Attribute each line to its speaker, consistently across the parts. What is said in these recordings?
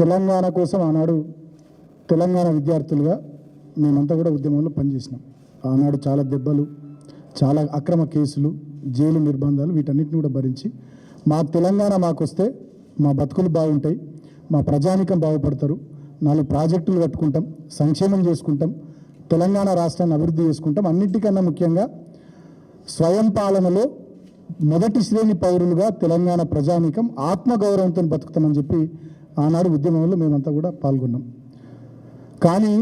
Speaker 1: తెలంగాణ కోసం ఆనాడు తెలంగాణ విద్యార్థులుగా మేమంతా కూడా ఉద్యమంలో పనిచేసినాం. ఆనాడు చాలా దెబ్బలు చాలా అక్రమ కేసులు జైలు నిర్బంధాలు వీటన్నిటిని కూడా భరించి మా తెలంగాణ మాకొస్తే మా బతుకులు బాగుంటాయి మా ప్రజానికం బాగుపడతారు నాలుగు ప్రాజెక్టులు కట్టుకుంటాం సంక్షేమం చేసుకుంటాం తెలంగాణ రాష్ట్రాన్ని అభివృద్ధి చేసుకుంటాం. అన్నిటికన్నా ముఖ్యంగా స్వయం పాలనలో మొదటి శ్రేణి పౌరులుగా తెలంగాణ ప్రజానికం ఆత్మగౌరవంతో బతుకుతామని చెప్పి ఆనాడు ఉద్యమంలో మేమంతా కూడా పాల్గొన్నాం. కానీ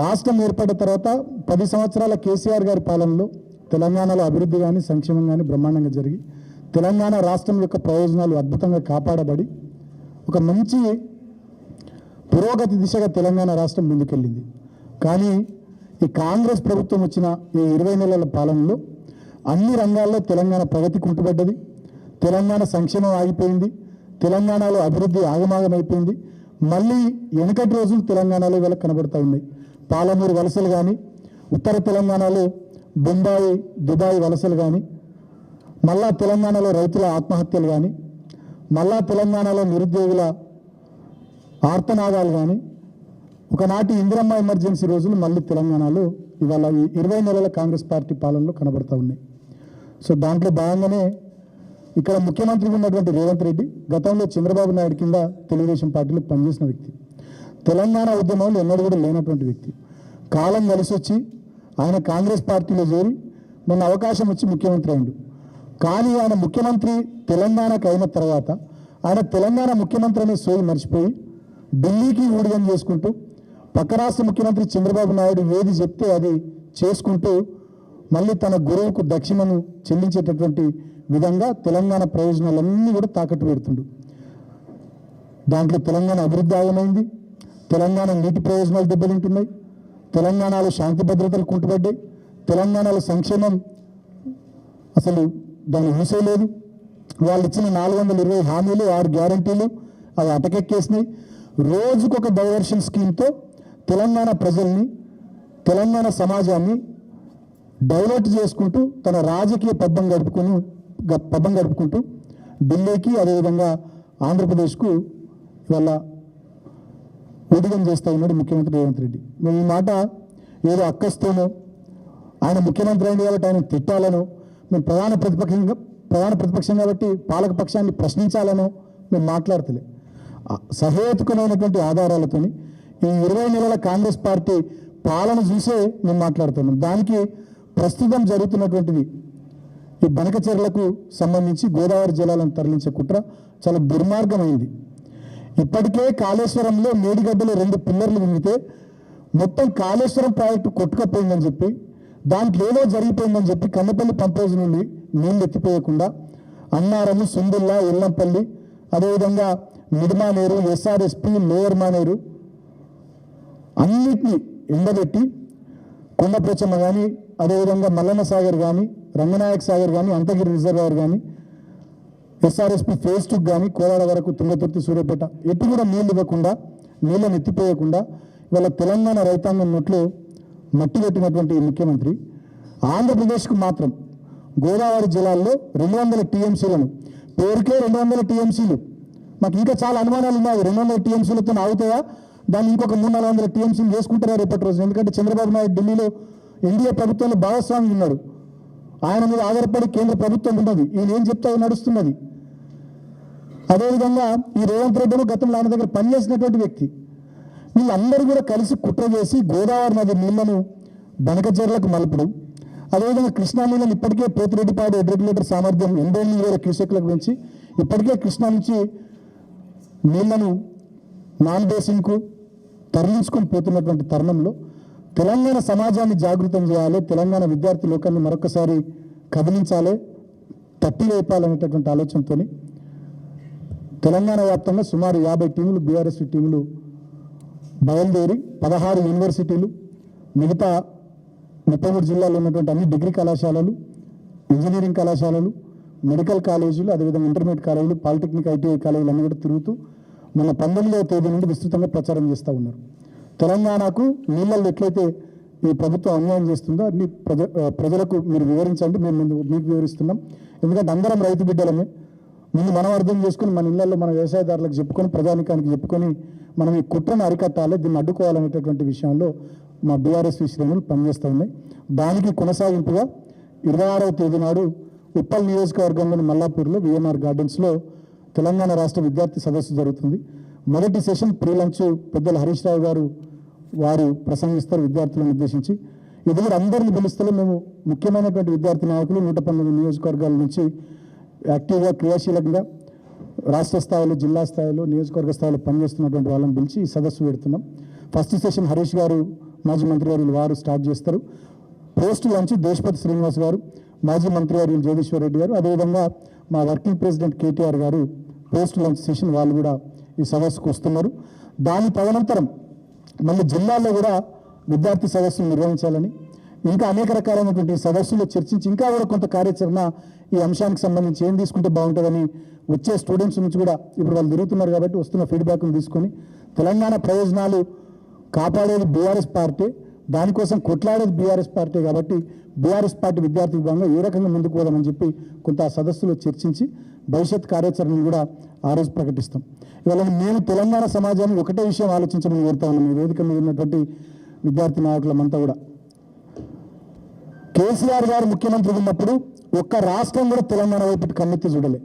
Speaker 1: రాష్ట్రం ఏర్పడిన తర్వాత పది సంవత్సరాల కేసీఆర్ గారి పాలనలో తెలంగాణలో అభివృద్ధి కానీ సంక్షేమం కానీ బ్రహ్మాండంగా జరిగి తెలంగాణ రాష్ట్రం యొక్క ప్రయోజనాలు అద్భుతంగా కాపాడబడి ఒక మంచి పురోగతి దిశగా తెలంగాణ రాష్ట్రం ముందుకెళ్ళింది. కానీ ఈ కాంగ్రెస్ ప్రభుత్వం వచ్చిన ఈ ఇరవై నెలల పాలనలో అన్ని రంగాల్లో తెలంగాణ ప్రగతి కుంటుపడ్డది తెలంగాణ సంక్షేమం ఆగిపోయింది. తెలంగాణలో అభివృద్ధి ఆగమాగమైపోయింది. మళ్ళీ వెనకటి రోజులు తెలంగాణలో ఇవాళ కనబడుతూ ఉన్నాయి పాలమూరు వలసలు కానీ ఉత్తర తెలంగాణలో బొంబాయి దుబాయ్ వలసలు కానీ మళ్ళా తెలంగాణలో రైతుల ఆత్మహత్యలు కానీ మళ్ళా తెలంగాణలో నిరుద్యోగుల ఆర్తనాదాలు కానీ ఒకనాటి ఇందిరమ్మ ఎమర్జెన్సీ రోజులు మళ్ళీ తెలంగాణలో ఇవాళ ఈ ఇరవై నెలల కాంగ్రెస్ పార్టీ పాలనలో కనబడుతూ ఉన్నాయి. సో దాంట్లో భాగంగానే ఇక్కడ ముఖ్యమంత్రిగా ఉన్నటువంటి రేవంత్ రెడ్డి గతంలో చంద్రబాబు నాయుడు కింద తెలుగుదేశం పార్టీలో పనిచేసిన వ్యక్తి. తెలంగాణ ఉద్యమంలో ఎన్నడూ కూడా లేనటువంటి వ్యక్తి. కాలం కలిసి వచ్చి ఆయన కాంగ్రెస్ పార్టీలో చేరి మొన్న అవకాశం వచ్చి ముఖ్యమంత్రి అయిండు. కానీ ఆయన ముఖ్యమంత్రి తెలంగాణకు అయిన తర్వాత ఆయన తెలంగాణ ముఖ్యమంత్రి అనే సోయి మర్చిపోయి ఢిల్లీకి ఊడిగం చేసుకుంటూ పక్క రాష్ట్ర ముఖ్యమంత్రి చంద్రబాబు నాయుడు ఏది చెప్తే అది చేసుకుంటూ మళ్ళీ తన గురువుకు దక్షిణను చెల్లించేటటువంటి విధంగా తెలంగాణ ప్రయోజనాలన్నీ కూడా తాకట్టు పెడుతుండు. దాంట్లో తెలంగాణ అభివృద్ధి ఆగమైంది. తెలంగాణ నీటి ప్రయోజనాలు దెబ్బతింటున్నాయి. తెలంగాణలో శాంతి భద్రతలు కుంటుపడ్డాయి. తెలంగాణలో సంక్షేమం అసలు దాని దాన్ని ఊసేలేదు వాళ్ళు ఇచ్చిన నాలుగు వందల ఇరవై హామీలు ఆరు గ్యారంటీలు అవి అటకెక్కేసినాయి. రోజుకొక డైవర్షన్ స్కీమ్తో తెలంగాణ ప్రజల్ని తెలంగాణ సమాజాన్ని డైవర్ట్ చేసుకుంటూ తన రాజకీయ పబ్బం గడుపుకుని పబ్బం గడుపుకుంటూ ఢిల్లీకి అదేవిధంగా ఆంధ్రప్రదేశ్కు ఇవాళ ఉడిగం చేస్తూ ఉన్నాడు ముఖ్యమంత్రి రేవంత్ రెడ్డి. మేము ఈ మాట ఏదో అక్కస్తోనో ఆయన ముఖ్యమంత్రి అయింది కాబట్టి ఆయన తిట్టాలనో మేము ప్రధాన ప్రతిపక్షంగా ప్రధాన ప్రతిపక్షం కాబట్టి పాలక పక్షాన్ని ప్రశ్నించాలనో మేము మాట్లాడతలే. సహేతుకమైనటువంటి ఆధారాలతోని ఈ ఇరవై నెలల కాంగ్రెస్ పార్టీ పాలన చూసే మేము మాట్లాడుతున్నాం. దానికి ప్రస్తుతం జరుగుతున్నటువంటిది ఈ బనకచెర్లకు సంబంధించి గోదావరి జలాలను తరలించే కుట్ర చాలా దుర్మార్గమైంది. ఇప్పటికే కాళేశ్వరంలో మేడిగడ్డలో రెండు పిల్లర్లు వింగితే మొత్తం కాళేశ్వరం ప్రాజెక్టు కొట్టుకపోయిందని చెప్పి దాంట్లో ఏదో జరిగిపోయిందని చెప్పి కన్నపల్లి పంపేజ్ నుండి నీళ్ళు ఎత్తిపోయకుండా అన్నారము సుందుల్లా ఎల్లంపల్లి అదేవిధంగా మిడిమానేరు ఎస్ఆర్ఎస్పి లోయర్ మానేరు అన్నిటినీ ఎండబెట్టి కొండప్రచమ్మ కానీ అదేవిధంగా మల్లన్న సాగర్ కానీ రంగనాయక్ సాగర్ కానీ అంతగిరి రిజర్వాయర్ కానీ ఎస్ఆర్ఎస్పి ఫేజ్ టూ కానీ కోలాడ వరకు తుంగతుర్తి సూర్యాపేట ఎటు కూడా నీళ్ళు ఇవ్వకుండా నీళ్ళని ఎత్తిపోయకుండా ఇవాళ తెలంగాణ రైతాంగం నోట్లో మట్టి పెట్టినటువంటి ముఖ్యమంత్రి ఆంధ్రప్రదేశ్కు మాత్రం గోదావరి జిల్లాల్లో రెండు వందల టీఎంసీలను పేరుకే రెండు వందల టీఎంసీలు. మాకు ఇంకా చాలా అనుమానాలు ఉన్నాయి రెండు వందల టీఎంసీలతో ఆగుతాయా? దాన్ని ఇంకొక మూడు నాలుగు వందల టీఎంసీలు చేసుకుంటారా రేపటి రోజు ఎందుకంటే చంద్రబాబు నాయుడు ఢిల్లీలో ఎన్డీఏ ప్రభుత్వంలో భాగస్వామి ఉన్నాడు. ఆయన మీద ఆధారపడి కేంద్ర ప్రభుత్వం ఉన్నది. ఈయన ఏం చెప్తే అది నడుస్తున్నది. అదేవిధంగా ఈ రేవంత్ రెడ్డి గతంలో ఆయన దగ్గర పనిచేసినటువంటి వ్యక్తి. వీళ్ళందరూ కూడా కలిసి కుట్ర చేసి గోదావరి నది నీళ్ళను బనకచెర్లకు మలుపడం. అదేవిధంగా కృష్ణా నీళ్ళని ఇప్పటికే పోతిరెడ్డిపాడు రెగ్యులేటర్ సామర్థ్యం ఎనభై ఎనిమిది వేల క్యూసెక్లకు పెంచి ఇప్పటికే కృష్ణా నుంచి నీళ్ళను నాన్ బేసిన్కు తరలించుకొని పోతున్నటువంటి తరుణంలో తెలంగాణ సమాజాన్ని జాగృతం చేయాలి తెలంగాణ విద్యార్థి లోకాన్ని మరొకసారి కదిలించాలి తట్టి వేపాలనేటటువంటి ఆలోచనతో తెలంగాణ వ్యాప్తంగా సుమారు యాభై టీములు బీఆర్ఎస్ టీములు బయలుదేరి పదహారు యూనివర్సిటీలు మిగతా ముప్పై మూడు జిల్లాల్లో ఉన్నటువంటి అన్ని డిగ్రీ కళాశాలలు ఇంజనీరింగ్ కళాశాలలు మెడికల్ కాలేజీలు అదేవిధంగా ఇంటర్మీడియట్ కాలేజీలు పాలిటెక్నిక్ ఐటీఐ కాలేజీలు అన్నీ కూడా తిరుగుతూ మన పంతొమ్మిదవ తేదీ నుండి విస్తృతంగా ప్రచారం చేస్తూ ఉన్నారు. తెలంగాణకు నీళ్ళల్లో ఎట్లయితే ఈ ప్రభుత్వం అన్యాయం చేస్తుందో అన్ని ప్రజ ప్రజలకు మీరు వివరించండి మేము ముందు మీకు వివరిస్తున్నాం. ఎందుకంటే అందరం రైతు బిడ్డలమే. ముందు మనం అర్థం చేసుకుని మన ఇళ్ళలో మన వ్యవసాయదారులకు చెప్పుకొని ప్రజానికానికి చెప్పుకొని మనం ఈ కుట్రను అరికట్టాలి దీన్ని అడ్డుకోవాలనేటటువంటి విషయంలో మా బీఆర్ఎస్ శ్రేణులు పనిచేస్తూ ఉన్నాయి. దానికి కొనసాగింపుగా ఇరవై ఆరవ తేదీ నాడు ఉప్పల్ నియోజకవర్గంలోని మల్లాపూర్లో విఎన్ఆర్ గార్డెన్స్లో తెలంగాణ రాష్ట్ర విద్యార్థి సదస్సు జరుగుతుంది. మొదటి సెషన్ ప్రీ లంచ్ పెద్దల హరీష్ రావు గారు వారు ప్రసంగిస్తారు విద్యార్థులను ఉద్దేశించి. ఇది అందరిని పిలుస్తూ మేము ముఖ్యమైనటువంటి విద్యార్థి నాయకులు నూట పంతొమ్మిది నియోజకవర్గాల నుంచి యాక్టివ్గా క్రియాశీలకంగా రాష్ట్ర స్థాయిలో జిల్లా స్థాయిలో నియోజకవర్గ స్థాయిలో పనిచేస్తున్నటువంటి వాళ్ళని పిలిచి ఈ సదస్సు పెడుతున్నాం. ఫస్ట్ సెషన్ హరీష్ గారు మాజీ మంత్రివర్యులు వారు స్టార్ట్ చేస్తారు. పోస్ట్ లంచ్ దేశపతి శ్రీనివాస్ గారు మాజీ మంత్రివర్యులు జగదీశ్వర్ రెడ్డి గారు. అదేవిధంగా మా వర్కింగ్ ప్రెసిడెంట్ కేటీఆర్ గారు పోస్ట్ లంచ్ సెషన్ వాళ్ళు కూడా ఈ సదస్సుకు వస్తున్నారు. దాని తదనంతరం మళ్ళీ జిల్లాల్లో కూడా విద్యార్థి సదస్సులు నిర్వహించాలని ఇంకా అనేక రకాలైనటువంటి సదస్సులు చర్చించి ఇంకా కూడా కొంత కార్యాచరణ ఈ అంశానికి సంబంధించి ఏం తీసుకుంటే బాగుంటుందని వచ్చే స్టూడెంట్స్ నుంచి కూడా ఇప్పుడు వాళ్ళు తిరుగుతున్నారు కాబట్టి వస్తున్న ఫీడ్బ్యాక్ను తీసుకొని తెలంగాణ ప్రయోజనాలు కాపాడేది బీఆర్ఎస్ పార్టీ. దానికోసం కొట్లాడేది బీఆర్ఎస్ పార్టీ కాబట్టి బీఆర్ఎస్ పార్టీ విద్యార్థి విభాగంలో ఏ రకంగా ముందుకు పోదామని చెప్పి కొంత సదస్సులో చర్చించి భవిష్యత్ కార్యాచరణను కూడా ఆ రోజు ప్రకటిస్తాం. ఇవాళ మేము తెలంగాణ సమాజాన్ని ఒకటే విషయం ఆలోచించమని కోరుతా ఉన్నాం ఈ వేదిక మీద ఉన్నటువంటి విద్యార్థి నాయకులమంతా కూడా. కేసీఆర్ గారు ముఖ్యమంత్రి ఉన్నప్పుడు ఒక్క రాష్ట్రం కూడా తెలంగాణ వైపు కన్నెత్తి చూడలే.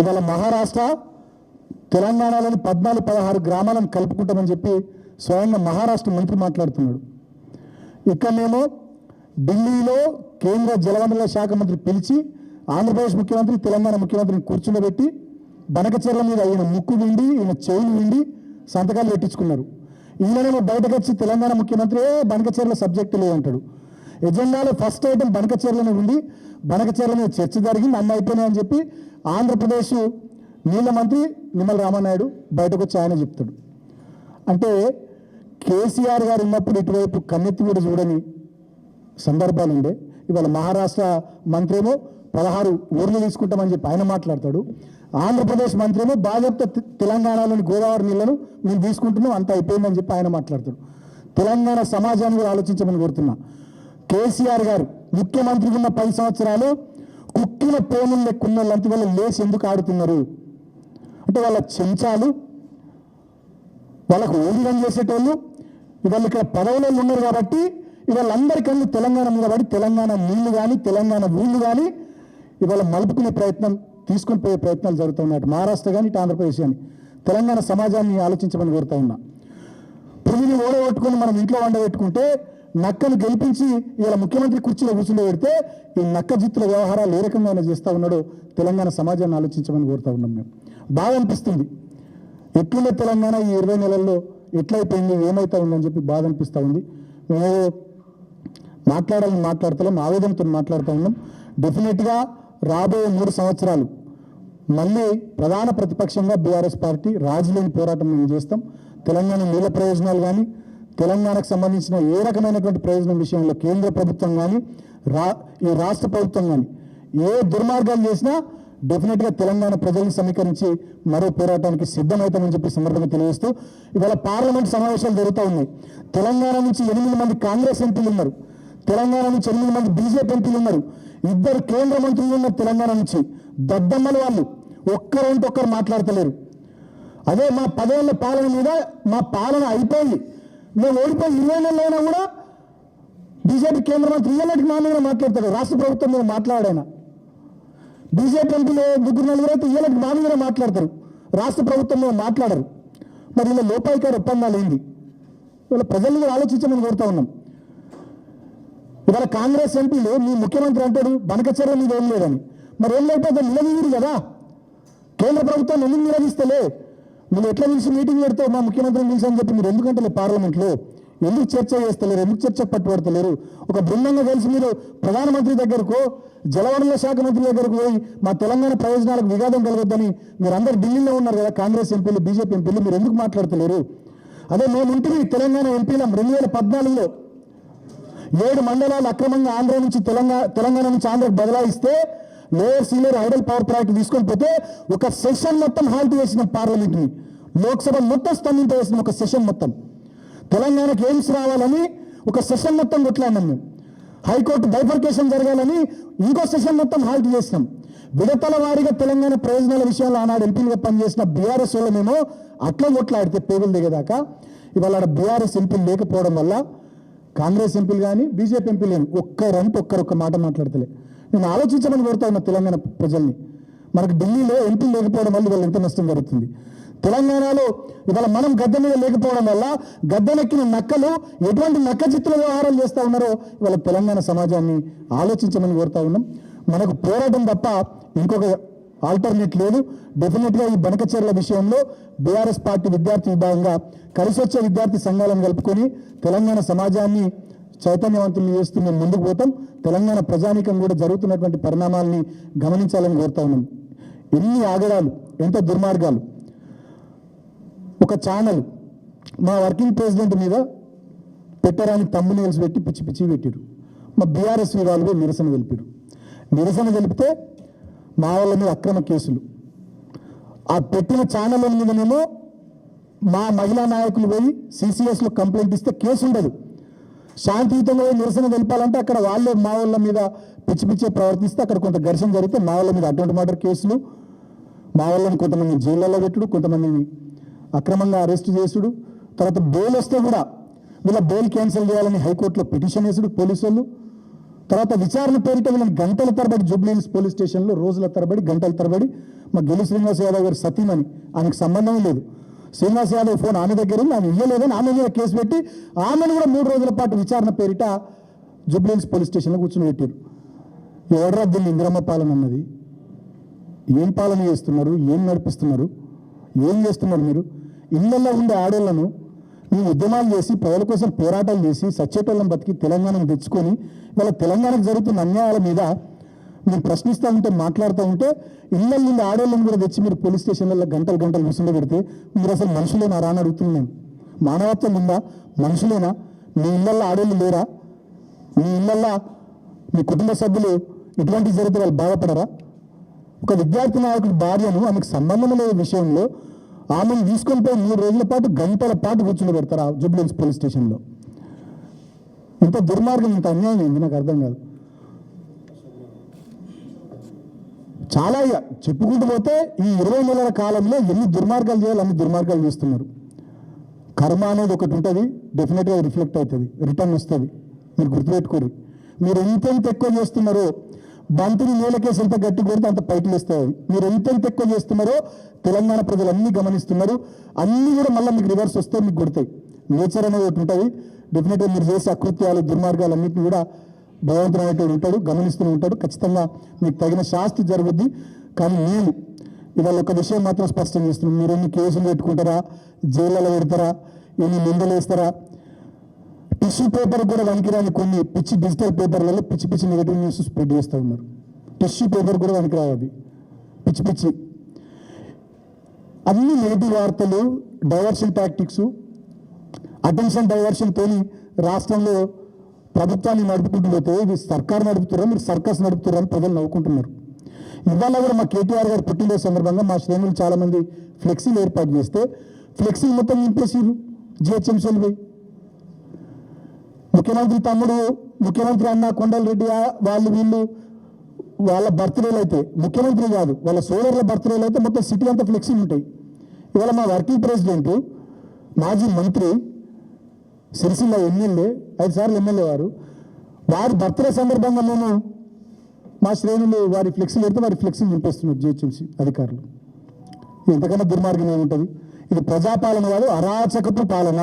Speaker 1: ఇవాళ మహారాష్ట్ర తెలంగాణలోని పద్నాలుగు పదహారు గ్రామాలను కలుపుకుంటామని చెప్పి స్వయంగా మహారాష్ట్ర మంత్రి మాట్లాడుతున్నాడు. ఇక్కడనేమో ఢిల్లీలో కేంద్ర జలవనరుల శాఖ మంత్రి పిలిచి ఆంధ్రప్రదేశ్ ముఖ్యమంత్రి తెలంగాణ ముఖ్యమంత్రిని కూర్చుండబెట్టి బనకచర్ల మీద ఈయన ముక్కు విండి ఈయన చెవులు విండి సంతకాలు పెట్టించుకున్నారు. ఈయననేమో బయటకు వచ్చి తెలంగాణ ముఖ్యమంత్రి బనకచర్ల సబ్జెక్టు లేదంటాడు ఎజెండాలో ఫస్ట్ ఐటెం బనకచర్లనే ఉంది. బనకచర్ల మీద చర్చ జరిగింది అన్న అయిపోయినాయని చెప్పి ఆంధ్రప్రదేశ్ నీళ్ళ మంత్రి నిమ్మల రామనాయుడు బయటకు వచ్చి ఆయన చెప్తాడు. అంటే కేసీఆర్ గారు ఉన్నప్పుడు ఇటువైపు కన్నెత్తి కూడా చూడని సందర్భాలు ఉండే. ఇవాళ మహారాష్ట్ర మంత్రి ఏమో పదహారు ఊర్లు తీసుకుంటామని చెప్పి ఆయన మాట్లాడతాడు. ఆంధ్రప్రదేశ్ మంత్రి ఏమో బాధ్యత తెలంగాణలోని గోదావరి నీళ్ళను మేము తీసుకుంటున్నాం అంత అయిపోయిందని చెప్పి ఆయన మాట్లాడతాడు. తెలంగాణ సమాజాన్ని కూడా ఆలోచించమని కోరుతున్నా. కేసీఆర్ గారు ముఖ్యమంత్రి ఉన్న పది సంవత్సరాలు కుక్కిన పోనులు లెక్కున్న లంటి వల్ల లేచి ఎందుకు ఆడుతున్నారు? అంటే వాళ్ళ చెంచాలు వాళ్ళకు ఊడిగం చేసేటోళ్ళు ఇవాళ ఇక్కడ పదవులలో ఉన్నారు కాబట్టి ఇవాళ అందరికన్నా తెలంగాణ మీద పడి తెలంగాణ నీళ్ళు కానీ తెలంగాణ భూములు కానీ ఇవాళ మలుపుకునే ప్రయత్నం తీసుకుని పోయే ప్రయత్నాలు జరుగుతున్నాయి మహారాష్ట్ర కానీ ఇటు ఆంధ్రప్రదేశ్ కానీ తెలంగాణ సమాజాన్ని ఆలోచించమని కోరుతా ఉన్నా. పులిని ఓడగొట్టుకుని మనం ఇంట్లో వండబెట్టుకుంటే నక్కను గెలిపించి ఇలా ముఖ్యమంత్రి కుర్చీలో కూర్చుండే పెడితే ఈ నక్క జిత్తుల వ్యవహారాలు ఏ రకంగా చేస్తూ ఉన్నాడో తెలంగాణ సమాజాన్ని ఆలోచించమని కోరుతా ఉన్నాం మేము. బాగా అనిపిస్తుంది. ఎట్లుండే తెలంగాణ ఈ ఇరవై నెలల్లో ఎట్లయిపోయింది ఏమైతా ఉందని చెప్పి బాధ అనిపిస్తూ ఉంది. మేము మాట్లాడాలని మాట్లాడతలేం ఆవేదనతో మాట్లాడుతూ ఉన్నాం. డెఫినెట్గా రాబోయే మూడు సంవత్సరాలు మళ్ళీ ప్రధాన ప్రతిపక్షంగా బీఆర్ఎస్ పార్టీ రాజులేని పోరాటం మేము చేస్తాం. తెలంగాణ నీళ్ళ ప్రయోజనాలు కానీ తెలంగాణకు సంబంధించిన ఏ రకమైనటువంటి ప్రయోజనం విషయంలో కేంద్ర ప్రభుత్వం కానీ రా ఈ రాష్ట్ర ప్రభుత్వం కానీ ఏ దుర్మార్గాలు చేసినా డెఫినెట్గా తెలంగాణ ప్రజలను సమీకరించి మరో పోరాటానికి సిద్ధమవుతామని చెప్పి సందర్భంగా తెలియజేస్తూ ఇవాళ పార్లమెంట్ సమావేశాలు జరుగుతూ ఉన్నాయి. తెలంగాణ నుంచి ఎనిమిది మంది కాంగ్రెస్ ఎంపీలు ఉన్నారు. తెలంగాణ నుంచి ఎనిమిది మంది బీజేపీ ఎంపీలు ఉన్నారు. ఇద్దరు కేంద్ర మంత్రులు ఉన్నారు తెలంగాణ నుంచి. దద్దమ్మల వాళ్ళు. ఒక్కరంటే ఒక్కరు మాట్లాడతలేరు. అదే మా పదేళ్ళ పాలన మీద మా పాలన అయిపోయింది. మేము ఓడిపోయి ఇరవై నెలలైనా కూడా బీజేపీ కేంద్ర మంత్రి ఇయ్యలకి మా మీద మాట్లాడతాడు రాష్ట్ర ప్రభుత్వం మీద మాట్లాడాయన. బీజేపీ ఎంపీలు ముగ్గురు నలుగురు అయితే ఇయ్యలకి మా మాట్లాడతారు. రాష్ట్ర ప్రభుత్వం మాట్లాడరు. మరి ఇలా లోపాయికారి ఒప్పందాలు ఏంది? వీళ్ళ ప్రజల్ని కూడా ఆలోచించమని కోరుతా ఉన్నాం. ఇవాళ కాంగ్రెస్ ఎంపీలు మీ ముఖ్యమంత్రి అంటాడు బనకచర్య మీద ఏం లేదని. మరి ఏం లేకపోతే నిలదీరు కదా? కేంద్ర ప్రభుత్వం ఎందుకు నిలదీస్తలే? మీరు ఎట్లా పిలిచి మీటింగ్ పెడతావు మా ముఖ్యమంత్రిని పిలిచి అని చెప్పి మీరు ఎందుకంటే పార్లమెంట్లో? ఎందుకు చర్చ చేస్తలేరు? ఎందుకు చర్చ పట్టుబడతలేరు? ఒక బృందంగా కలిసి మీరు ప్రధానమంత్రి దగ్గరకు జలవనరుల శాఖ మంత్రి దగ్గరకు పోయి మా తెలంగాణ ప్రయోజనాలకు విఘాతం కలగొద్దని మీరు ఢిల్లీలో ఉన్నారు కదా కాంగ్రెస్ ఎంపీలు బీజేపీ ఎంపీలు మీరు ఎందుకు మాట్లాడుతున్నారు అదే మేము ఇంటిని తెలంగాణ ఎంపీలం రెండు వేల పద్నాలుగులో. ఏడు మండలాలు అక్రమంగా ఆంధ్ర నుంచి తెలంగాణ తెలంగాణ నుంచి ఆంధ్రకు బదలాయిస్తే lower senior hydel power project తీసుకొని పోతే ఒక సెషన్ మొత్తం హాల్ట్ చేసిన పార్లమెంట్ని లోక్సభ మొత్తం స్తంభింపేసిన ఒక సెషన్ మొత్తం. తెలంగాణకు ఎయిమ్స్ రావాలని ఒక సెషన్ మొత్తం కొట్లాడినాం మేము. హైకోర్టు బైఫర్కేషన్ జరగాలని ఇంకో సెషన్ మొత్తం హాల్ట్ చేసినాం. విడతల వారిగా తెలంగాణ ప్రయోజనాల విషయంలో ఆనాడు ఎంపీలుగా పనిచేసిన బీఆర్ఎస్ వాళ్ళమేమో అట్లా కొట్లాడితే పేగులు దిగేదాకా. ఇవాళ బీఆర్ఎస్ ఎంపీలు లేకపోవడం వల్ల కాంగ్రెస్ ఎంపీలు కానీ బీజేపీ ఎంపీలు కానీ ఒక్కరంటే ఒక్కరొక్క మాట మాట్లాడతలే. నేను ఆలోచించమని కోరుతా ఉన్న తెలంగాణ ప్రజల్ని. మనకు ఢిల్లీలో ఎంపీలు లేకపోవడం వల్ల వాళ్ళు ఎంత నష్టం జరుగుతుంది? తెలంగాణలో ఇవాళ మనం గద్దె మీద లేకపోవడం వల్ల గద్దెనెక్కిన నక్కలు ఎటువంటి నక్క చిత్తుల వ్యవహారాలు చేస్తూ ఉన్నారో ఇవాళ తెలంగాణ సమాజాన్ని ఆలోచించమని కోరుతా ఉన్నాం. మనకు పోరాటం తప్ప ఇంకొక ఆల్టర్నేట్ లేదు. డెఫినెట్గా ఈ బనకచర్ల విషయంలో బీఆర్ఎస్ పార్టీ విద్యార్థి విభాగంగా కలిసి వచ్చే విద్యార్థి సంఘాలను కలుపుకొని తెలంగాణ సమాజాన్ని చైతన్యవంతులు చేస్తూ మేము ముందుకు పోతాం. తెలంగాణ ప్రజానీకం కూడా జరుగుతున్నటువంటి పరిణామాలని గమనించాలని కోరుతా ఉన్నాం. ఎన్ని ఆగడాలు ఎంత దుర్మార్గాలు ఒక ఛానల్ మా వర్కింగ్ ప్రెసిడెంట్ మీద పెట్టరాని తమ్మునేల్స్ పెట్టి పిచ్చి పిచ్చి పెట్టారు మా బీఆర్ఎస్ వాళ్ళు నిరసన తెలిపారు నిరసన తెలిపితే మా వాళ్ళ మీద అక్రమ కేసులు. ఆ పెట్టిన ఛానల్ మీదనేమో మా మహిళా నాయకులు పోయి సిసిఎస్లో కంప్లైంట్ ఇస్తే కేసు ఉండదు. శాంతియుతంగా నిరసన తెలిపాలంటే అక్కడ వాళ్ళే మా వాళ్ళ మీద పిచ్చి పిచ్చే ప్రవర్తిస్తే అక్కడ కొంత ఘర్షణ జరిగితే మా వాళ్ళ మీద అటువంటి మర్డర్ కేసులు మా వాళ్ళని కొంతమంది జైళ్ళలో పెట్టుడు కొంతమందిని అక్రమంగా అరెస్ట్ చేసుడు. తర్వాత బెయిల్ వస్తే కూడా వీళ్ళ బెయిల్ క్యాన్సిల్ చేయాలని హైకోర్టులో పిటిషన్ వేసుడు పోలీసు వాళ్ళు తర్వాత విచారణ పేరిట వీళ్ళని గంటల తరబడి జూబ్లీహిల్స్ పోలీస్ స్టేషన్లో రోజుల తరబడి గంటల తరబడి. మా గెలు శ్రీనివాస్ యాదవ్ గారి సతీమణి. ఆమెకు సంబంధం లేదు. శ్రీనివాస్ యాదవ్ ఫోన్ ఆమె దగ్గర ఉంది. ఆమె ఇవ్వలేదని ఆమె మీద కేసు పెట్టి ఆమెను కూడా మూడు రోజుల పాటు విచారణ పేరిట జూబ్లీహిల్స్ పోలీస్ స్టేషన్లో కూర్చుని పెట్టారు ఎవడరా దీన్ని ఇందిరమ్మ పాలన అన్నది? ఏం పాలన చేస్తున్నారు? ఏం నడిపిస్తున్నారు? ఏం చేస్తున్నారు మీరు? ఇళ్ళల్లో ఉండే ఆడోళ్ళను మీ ఉద్యమాలు చేసి ప్రజల కోసం పోరాటాలు చేసి సచ్చేటోళ్ళని బతికి తెలంగాణను తెచ్చుకొని వాళ్ళ తెలంగాణకు జరుగుతున్న అన్యాయాల మీద మీరు ప్రశ్నిస్తూ ఉంటే మాట్లాడుతూ ఉంటే ఇళ్ళ నుండి ఆడోళ్ళని కూడా తెచ్చి మీరు పోలీస్ స్టేషన్లలో గంటలు గంటలు కూర్చుండ పెడితే మీరు అసలు మనుషులేనా రాని అడుగుతున్నాను మానవత్వం ఉందా? మనుషులేనా? మీ ఇళ్ళల్లో ఆడోళ్ళు లేరా? మీ ఇళ్ళల్లో మీ కుటుంబ సభ్యులు ఇటువంటివి జరిగితే వాళ్ళు బాధపడరా? ఒక విద్యార్థి నాయకుడి భార్యను ఆమెకు సంబంధం లేని విషయంలో ఆమెను తీసుకొని పోయి మూడు రోజుల పాటు గంటల పాటు కూర్చుని పెడతారు ఆ జూబ్లీహిల్స్ పోలీస్ స్టేషన్లో. ఇంత దుర్మార్గం ఇంత అన్యాయం ఏంది? నాకు అర్థం కాదు. చాలా ఇక చెప్పుకుంటూ పోతే ఈ ఇరవై నెలల కాలంలో ఎన్ని దుర్మార్గాలు చేయాలి అన్ని దుర్మార్గాలు చేస్తున్నారు. కర్మ అనేది ఒకటి ఉంటుంది డెఫినెట్గా రిఫ్లెక్ట్ అవుతుంది రిటర్న్ వస్తుంది. మీరు గుర్తుపెట్టుకోరు మీరు ఎంత ఎక్కువ చేస్తున్నారో బంతిని నేలకేసి ఎంత గట్టి కొడితే అంత పైకి లేస్తాయి. మీరు ఎంత ఎక్కువ చేస్తున్నారో తెలంగాణ ప్రజలు అన్నీ గమనిస్తున్నారు. అన్నీ కూడా మళ్ళీ మీకు రివర్స్ వస్తే మీకు కొడతాయి. నేచర్ అనేది ఒకటి ఉంటుంది. డెఫినెట్గా మీరు చేసే అకృత్యాలు దుర్మార్గాలు అన్నింటినీ కూడా భగవంతుడు అనేటువంటి ఉంటాడు గమనిస్తూనే ఉంటాడు. ఖచ్చితంగా మీకు తగిన శాస్తి జరుగుద్ది. కానీ నేను ఇవాళ ఒక విషయం మాత్రం స్పష్టం చేస్తున్నాం మీరు ఎన్ని కేసులు పెట్టుకుంటారా? జైళ్ళలో పెడతారా? ఎన్ని నిందలు వేస్తారా? టిష్యూ పేపర్ కూడా వనికిరాని కొన్ని పిచ్చి డిజిటల్ పేపర్లలో పిచ్చి పిచ్చి నెగటివ్ న్యూస్ స్ప్రెడ్ చేస్తూ ఉన్నారు. టిష్యూ పేపర్ కూడా వనికిరావు అవి. పిచ్చి పిచ్చి. అన్ని నెగిటివ్ వార్తలు డైవర్షన్ టాక్టిక్స్ అటెన్షన్ డైవర్షన్ తోని రాష్ట్రంలో ప్రభుత్వాన్ని నడుపుకుంటూ పోతే ఇది సర్కార్ నడుపుతున్నారు మీరు సర్కస్ నడుపుతారా అని ప్రజలు నవ్వుకుంటున్నారు. ఇవాళ కూడా మా కేటీఆర్ గారు పుట్టినరోజు సందర్భంగా మా శ్రేణులు చాలామంది ఫ్లెక్సీలు ఏర్పాటు చేస్తే ఫ్లెక్సీ మొత్తం నింపేసారు జిహెచ్ఎంసీలు పోయి. ముఖ్యమంత్రి తమ్ముడు ముఖ్యమంత్రి అన్న కొండలరెడ్డి వాళ్ళు వీళ్ళు వాళ్ళ బర్త్డేలు అయితే ముఖ్యమంత్రి కాదు వాళ్ళ సోదరుల బర్త్డేలు అయితే మొత్తం సిటీ అంతా ఫ్లెక్సీలు ఉంటాయి. ఇవాళ మా వర్కింగ్ ప్రెసిడెంట్ మాజీ మంత్రి సిరిసిల్ల ఎమ్మెల్యే ఐదు సార్లు ఎమ్మెల్యే వారు వారి బర్త్డే సందర్భంగా మేము మా శ్రేణులు వారి ఫ్లెక్సీలు పెడితే వారి ఫ్లెక్సీలు నింపేస్తున్నారు జిహెచ్ఎంసీ అధికారులు. ఎంతకన్నా దుర్మార్గం ఏముంటుంది? ఇది ప్రజాపాలన కాదు అరాచకపు పాలన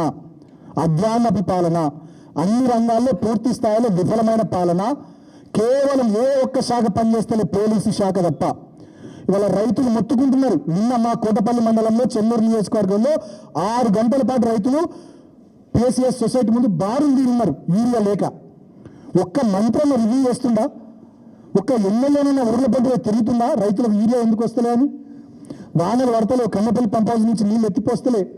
Speaker 1: అధ్వానపు పాలన. అన్ని రంగాల్లో పూర్తి స్థాయిలో విఫలమైన పాలన. కేవలం ఏ ఒక్క శాఖ పనిచేస్తలే పోలీసు శాఖ తప్ప. ఇవాళ రైతులు మొత్తుకుంటున్నారు. నిన్న మా కోటపల్లి మండలంలో చెన్నూరు నియోజకవర్గంలో ఆరు గంటల పాటు రైతులు పిఎస్సిఎస్ సొసైటీ ముందు బారులు తీరున్నారు. యూరియా లేక. ఒక్క మంత్రం రివ్యూ చేస్తుందా? ఒక్క ఎమ్మెల్యేనైనా ఊర్ల పంటలో తిరుగుతుందా? రైతులకు యూరియా ఎందుకు వస్తలే అని? వానలు పడతలే కన్నపల్లి పంపాల్సి నుంచి నీళ్ళు ఎత్తిపోస్తలే.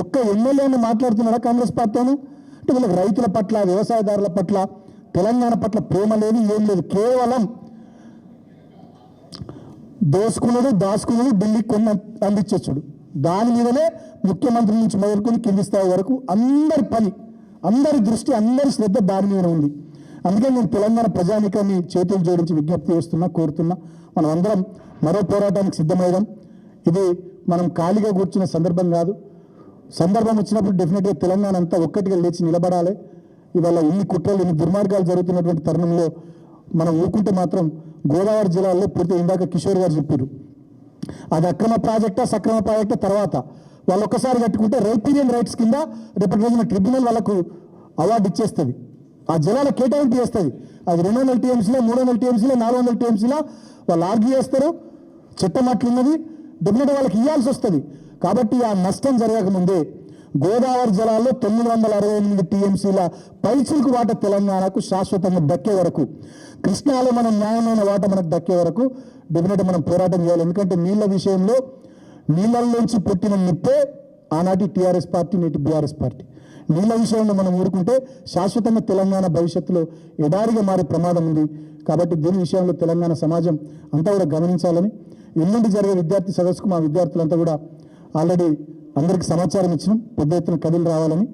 Speaker 1: ఒక్క ఎమ్మెల్యేని మాట్లాడుతున్నారా కాంగ్రెస్ పార్టీను అంటే వీళ్ళకి రైతుల పట్ల వ్యవసాయదారుల పట్ల తెలంగాణ పట్ల ప్రేమ లేదు ఏం లేదు. కేవలం దోసుకున్నది దాచుకున్నది ఢిల్లీకి కొన్ని అందించచ్చుడు దాని మీదనే ముఖ్యమంత్రి నుంచి మొదలుకొని కింది స్థాయి వరకు అందరి పని అందరి దృష్టి అందరి శ్రద్ధ దాని మీద ఉంది. అందుకే నేను తెలంగాణ ప్రజానికాన్ని చేతులు జోడించి విజ్ఞప్తి చేస్తున్నా కోరుతున్నా. మనం అందరం మరో పోరాటానికి సిద్ధమయ్యాం. ఇది మనం ఖాళీగా కూర్చున్న సందర్భం కాదు. సందర్భం వచ్చినప్పుడు డెఫినెట్గా తెలంగాణ అంతా ఒక్కటిగా లేచి నిలబడాలి. ఇవాళ ఇన్ని కుట్రలు ఇన్ని దుర్మార్గాలు జరుగుతున్నటువంటి తరుణంలో మనం ఊరుకుంటే మాత్రం గోదావరి జిల్లాలో పూర్తి ఇందాక కిషోర్ గారు చెప్పారు. అది అక్రమ ప్రాజెక్టా సక్రమ ప్రాజెక్టా తర్వాత వాళ్ళు ఒక్కసారి కట్టుకుంటే రైపీరియన్ రైట్స్ కింద రేపటి రోజున ట్రిబ్యునల్ వాళ్ళకు అవార్డు ఇచ్చేస్తుంది. ఆ జలాల కేటాయింపు చేస్తుంది. అది రెండు వందల టీఎంసీలో మూడు వందల టీఎంసీలో నాలుగు వందల టీఎంసీలో వాళ్ళు ఆర్గ్యూ చేస్తారు. చట్టం అట్లున్నది డెఫినెట్ వాళ్ళకి ఇవ్వాల్సి వస్తుంది. కాబట్టి ఆ నష్టం జరగకముందే గోదావరి జలాల్లో తొమ్మిది వందల అరవై ఎనిమిది టీఎంసీల పైచిలకు వాట తెలంగాణకు శాశ్వతంగా దక్కే వరకు కృష్ణాలో మనం న్యాయమైన వాట మనకు దక్కే వరకు డెఫినెట్ మనం పోరాటం చేయాలి. ఎందుకంటే నీళ్ళ విషయంలో నీళ్ళల్లోంచి పుట్టిన నిప్పే ఆనాటి టీఆర్ఎస్ పార్టీ నేటి బీఆర్ఎస్ పార్టీ. నీళ్ళ విషయంలో మనం ఊరుకుంటే శాశ్వతంగా తెలంగాణ భవిష్యత్తులో ఎడారిగా మారే ప్రమాదం ఉంది. కాబట్టి దీని విషయంలో తెలంగాణ సమాజం అంతా కూడా గమనించాలని ఎల్లుండి జరిగే విద్యార్థి సదస్సుకు మా విద్యార్థులంతా కూడా ఆల్రెడీ అందరికీ సమాచారం ఇచ్చినాం. పెద్ద ఎత్తున కథలు రావాలని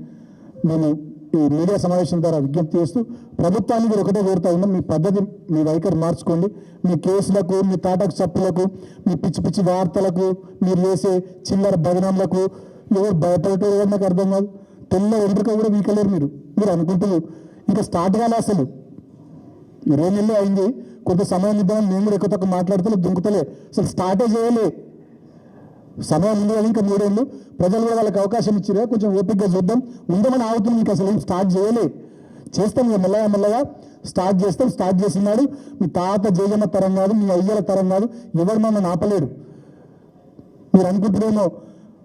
Speaker 1: మేము ఈ మీడియా సమావేశం ద్వారా విజ్ఞప్తి చేస్తూ ప్రభుత్వాన్ని కూడా ఒకటే కోరుతా ఉన్నాం. మీ పద్ధతి మీ వైఖరి మార్చుకోండి. మీ కేసులకు మీ తాటకు చప్పులకు మీ పిచ్చి పిచ్చి వార్తలకు మీరు చేసే చిల్లర భజనలకు ఎవరు భయపడటం ఎవరు నాకు అర్థం కాదు. తెల్ల వెంట్రుక కూడా వీకలేరు మీరు. మీరు అనుకుంటున్నారు. ఇంకా స్టార్ట్ కాలే అసలు. ఇరవై నెలలు అయింది. కొంత సమయం ఇద్దామని మేము కూడా ఎక్కువ తక్కువ మాట్లాడతలే దుంకుతలే. అసలు స్టార్టే చేయలే. సమయం ఉంది కదా ఇంకా మూడేళ్ళు. ప్రజలు కూడా వాళ్ళకి అవకాశం ఇచ్చిరే కొంచెం ఓపికగా చూద్దాం. ఉందామని ఆగుతుంది ఇంకా అసలు ఏం స్టార్ట్ చేయలే. చేస్తాం ఇక మెల్లగా మెల్లగా. స్టార్ట్ చేస్తాం. స్టార్ట్ చేసినాడు మీ తాత జయజమ్మ తరం కాదు మీ అయ్యల తరం కాదు. ఎవరు మమ్మల్ని ఆపలేడు మీరు అనుకుంటున్నామో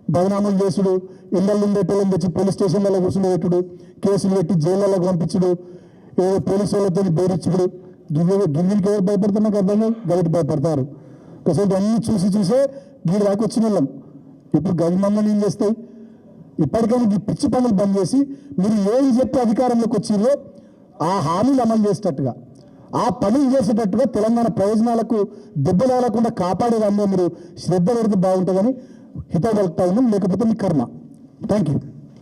Speaker 1: బదనాములు చేసుడు ఇళ్ళల్లో ఉండేటోళ్ళని తెచ్చి పోలీస్ స్టేషన్లలో కూర్చుండేటుడు కేసులు పెట్టి జైళ్ళలో పంపించుడు ఏదో పోలీసు వాళ్ళతో బేరించుడు గిన్నె గిన్నెలకి ఎవరు భయపడుతున్నా కదా. అర్థం భయపడతారు. అసలు అన్నీ చూసి చూసే గీడి దాకా వచ్చిన వాళ్ళం ఇప్పుడు గది మమ్మల్ని ఏం చేస్తాయి ఇప్పటికైనా ఈ పిచ్చి పనులు బంద్ చేసి మీరు ఏం చెప్పి అధికారంలోకి వచ్చిందో ఆ హామీలు అమలు చేసేటట్టుగా ఆ పనులు చేసేటట్టుగా తెలంగాణ ప్రయోజనాలకు దెబ్బలాడకుండా కాపాడేదాన్ని మీరు శ్రద్ధ పెడితే బాగుంటుందని హితవు ఉన్నాం లేకపోతే మీ కర్మ. Thank you